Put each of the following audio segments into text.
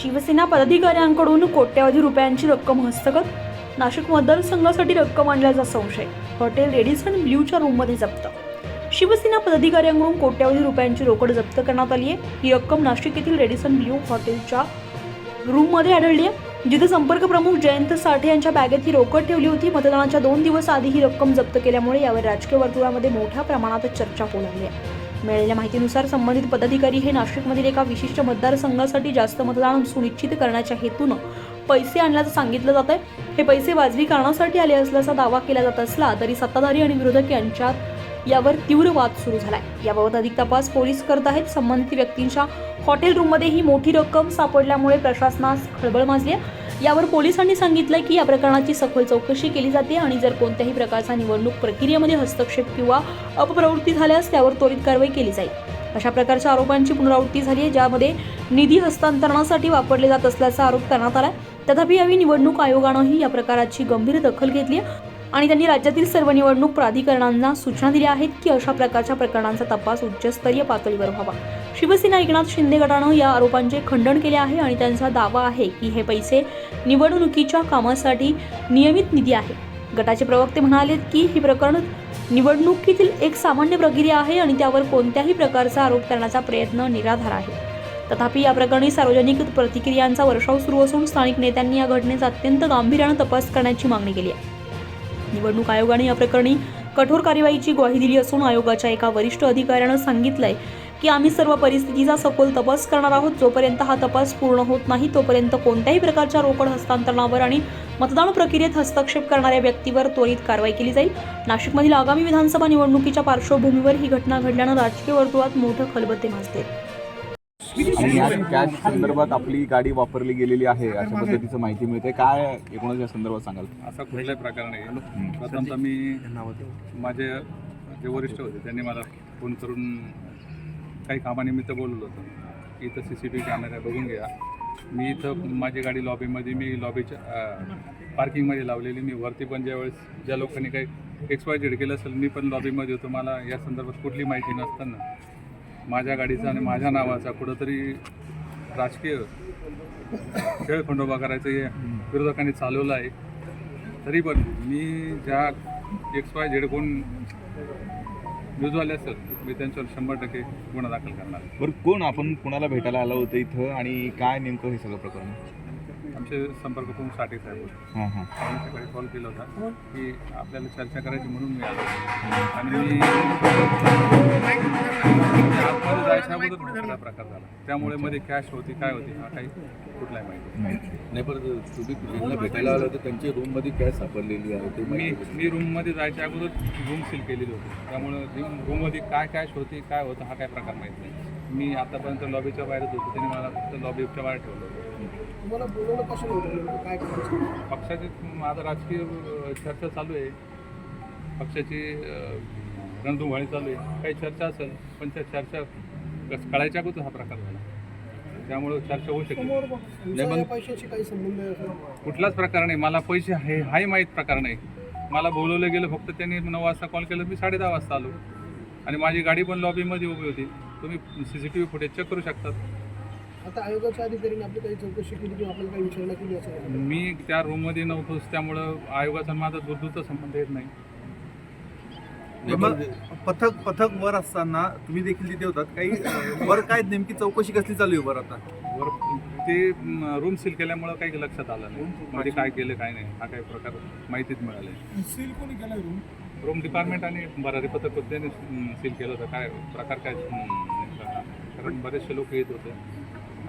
शिवसेना पदाधिकाऱ्यांकडून कोट्यवधी रुपयांची रक्कम हस्तगत? नाशिक मतदारसंघासाठी रक्कम आणल्याचा संशय हॉटेल रेडिसन ब्ल्यूच्या रूममध्ये जप्त. शिवसेना पदाधिकाऱ्यांकडून कोट्यवधी रुपयांची रोकड जप्त करण्यात आली आहे ही रक्कम नाशिक येथील रेडिसन ब्ल्यू हॉटेलच्या रूममध्ये आढळली आहे. जिथे संपर्क प्रमुख जयंत साठे यांच्या बॅगेत ही रोकड ठेवली होती मतदानाच्या दोन दिवस आधी ही रक्कम जप्त केल्यामुळे यावर राजकीय वर्तुळामध्ये मोठ्या प्रमाणात चर्चा होऊ लागली आहे. मिळालेल्या माहितीनुसार संबंधित पदाधिकारी हे नाशिकमधील एका विशिष्ट मतदारसंघासाठी जास्त मतदान सुनिश्चित करण्याच्या हेतूनं पैसे आणल्याचं सांगितलं जात आहे हे पैसे वाजवी कारणासाठी आले असल्याचा दावा केला जात असला तरी सत्ताधारी आणि विरोधक यांच्यात यावर तीव्र वाद सुरू झालाय. याबाबत अधिक तपास पोलीस करत आहेत. संबंधित व्यक्तींच्या हॉटेल रूममध्ये ही मोठी रक्कम सापडल्यामुळे प्रशासनास खळबळ माजली आहे यावर पोलिसांनी सांगितलं की या प्रकरणाची सखोल चौकशी केली जाते आणि जर कोणत्याही प्रकारचा निवडणूक प्रक्रियेमध्ये हस्तक्षेप किंवा अपप्रवृत्ती झाल्यास त्यावर त्वरित कारवाई केली जाईल. अशा प्रकारच्या आरोपांची पुनरावृत्ती झाली आहे ज्यामध्ये निधी हस्तांतरणासाठी वापरले जात असल्याचा आरोप करण्यात आला तथापि यावेळी निवडणूक आयोगानंही या प्रकाराची गंभीर दखल घेतली आहे आणि त्यांनी राज्यातील सर्व निवडणूक प्राधिकरणांना सूचना दिल्या आहेत की अशा प्रकारच्या प्रकरणांचा तपास उच्चस्तरीय पातळीवर व्हावा. शिवसेना एकनाथ शिंदे गटानं या आरोपांचे खंडन केले आहे आणि त्यांचा दावा आहे की हे पैसे निवडणुकीच्या कामासाठी नियमित निधी आहे. गटाचे प्रवक्ते म्हणाले की ही प्रकरण निवडणुकीतील एक सामान्य प्रक्रिया आहे आणि त्यावर कोणत्याही प्रकारचा आरोप करण्याचा प्रयत्न निराधार आहे. तथापि या प्रकरणी सार्वजनिक प्रतिक्रियांचा वर्षाव सुरू असून स्थानिक नेत्यांनी या घटनेचा अत्यंत गांभीर्यानं तपास करण्याची मागणी केली आहे. निवडणूक आयोगाने या प्रकरणी कठोर कार्यवाहीची ग्वाही दिली असून आयोगाच्या एका वरिष्ठ अधिकाऱ्यानं सांगितलंय की आम्ही सर्व परिस्थितीचा सखोल तपास करणार आहोत. जोपर्यंत हा तपास पूर्ण होत नाही तोपर्यंत कोणत्याही प्रकारच्या रोकड हस्तांतरणावर आणि मतदान प्रक्रियेत हस्तक्षेप करणाऱ्या व्यक्तीवर त्वरित कारवाई केली जाईल. नाशिकमधील आगामी विधानसभा निवडणुकीच्या पार्श्वभूमीवर ही घटना घडल्यानं राजकीय वर्तुळात मोठं खलबत्ते माजते आणि या कॅश संदर्भात आपली गाडी वापरली गेलेली आहे अशा पद्धतीचं माहिती मिळते. काय एकूणच या संदर्भात सांगाल? असा कुठलाही प्रकार नाही. प्रथमतः मी माझे जे वरिष्ठ होते त्यांनी मला फोन करून काही कामानिमित्त बोलवलं होतं. इथं C C T V camera बघून घ्या. मी इथं माझी गाडी लॉबीमध्ये मी लॉबीच्या पार्किंगमध्ये लावलेली. मी वरती पण ज्यावेळेस ज्या लोकांनी काही एक्स वाय केलं असेल मी पण लॉबीमध्ये होतो. मला या संदर्भात कुठली माहिती नसताना. माझ्या गाडीचा आणि माझ्या नावाचा कुठंतरी राजकीय खेळ खंडोबा करायचं हे विरोधकांनी चालवलं आहे. तरी पण मी ज्या एक्स वाय झेड कोण न्यूजवाले असेल मी त्यांच्यावर शंभर टक्के गुन्हा दाखल करणार बरं कोण? आपण कुणाला भेटायला आलं होतं इथं आणि काय नेमकं हे सगळं प्रकरण? आमचे संपर्क प्रमुख साठे साहेब. होते हां हां त्यांनी सकाळी कॉल केला होता की आपल्याला चर्चा करायची म्हणून मी आलो. आणि मी आतमध्ये जायच्या अगोदर सगळा प्रकार झाला. त्यामुळे मध्ये कॅश होती काय होती हा काही कुठलाही माहिती नाही. नाही. पण तुम्ही ज्यांना भेटायला आला तर त्यांच्या रूममध्ये कॅश सापडलेली आहे ते मी माहिती मी रूममध्ये जायच्या अगोदर रूम सील केलेली होती. त्यामुळं रूम रूममध्ये काय कॅश होती काय होतं हा काय प्रकार माहीत नाही. मी आतापर्यंत लॉबीच्या बाहेरच होतो त्यांनी मला फक्त लॉबीच्या बाहेर ठेवलं होतं. होतं काय करायचं? पक्षाची माझं राजकीय चर्चा चालू आहे. पक्षाची रणधुमाळी चालू आहे. काही चर्चा असेल पण त्या चर्चा कस- कळायच्या अगोदर हा प्रकार झाला. त्यामुळं चर्चा होऊ शकते या पैशाशी काही संबंध आहे कुठलाच प्रकार नाही. मला पैसे आहे हाही माहीत प्रकार नाही. मला बोलवलं गेलं फक्त त्यांनी नऊ वाजता कॉल केलं मी साडे दहा वाजता आलो. आणि माझी गाडी पण लॉबीमध्ये उभी होती. तुम्ही C C T V footage check करू शकतात. आता आयोगाच्या अधिकाऱ्यांनी आपली काही चौकशी केली किंवा आपल्याला काही विचारणा केली असं? मी त्या रूममध्ये नव्हतोच त्यामुळं आयोगाचा माझा दूरदूरचा संबंध येत नाही. मग पथक पथक वर असताना तुम्ही देखील तिथे होतात. काही वर काय नेमकी चौकशी कसली चालू आहे वर आता? वर ते रूम सील केल्यामुळं काही लक्षात आलं नाही. मध्ये काय केलं काय नाही हा काही प्रकार माहितीच मिळाले सील कोणी केला रूम रूम डिपार्टमेंट आणि बरारी पथक होते त्यांनी सील केलं होतं. काय प्रकार काय. कारण बरेचसे लोक येत होते.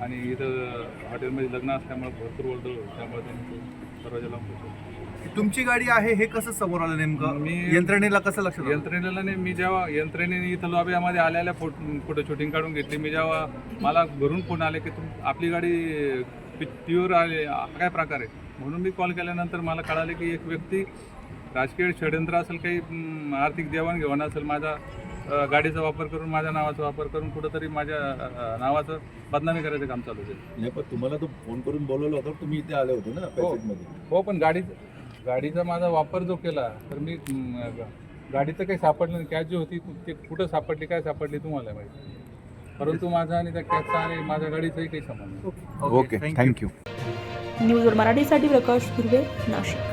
आणि इथं हॉटेलमध्ये लग्न असल्यामुळे भरपूर वर्दळ होती त्यामुळे त्यांनी तो दरवाजा लावून ठेवला. तुमची गाडी आहे हे कसं समोर आलं नेमकं मी- यंत्रणेला कसं लक्षात आलं? यंत्रणेला नाही मी जेव्हा यंत्रणेने इथं लॉबीमध्ये आलेल्या फोटो फोटो शूटिंग काढून घेतली मी जेव्हा मला घरून फोन आले की तुम आपली गाडी प्युअर आले हा काय प्रकार आहे म्हणून मी कॉल केल्यानंतर मला कळाले की एक व्यक्ती राजकीय षडयंत्र असेल काही आर्थिक देवाणघेवाण असेल माझा गाडीचा वापर करून माझ्या नावाचा वापर करून कुठंतरी माझ्या नावाचं बदनामी करायचं काम चालू होते नाही पण तुम्हाला तो फोन करून बोलवलं होतं तुम्ही इथे आले होते ना पॅसेजमध्ये. हो पण गाडी गाडीचा माझा वापर जो केला तर मी हम्म, गा- गाडी तर काही सापडलं नाही. कॅश जी होती ते कुठं सापडली काय सापडली तुम्हाला माहिती परंतु माझा आणि त्या कॅबचा आणि माझ्या गाडीचाही काही संबंध ओके थँक्यू न्यूजवर मराठीसाठी प्रकाश दुर्वे नाशिक.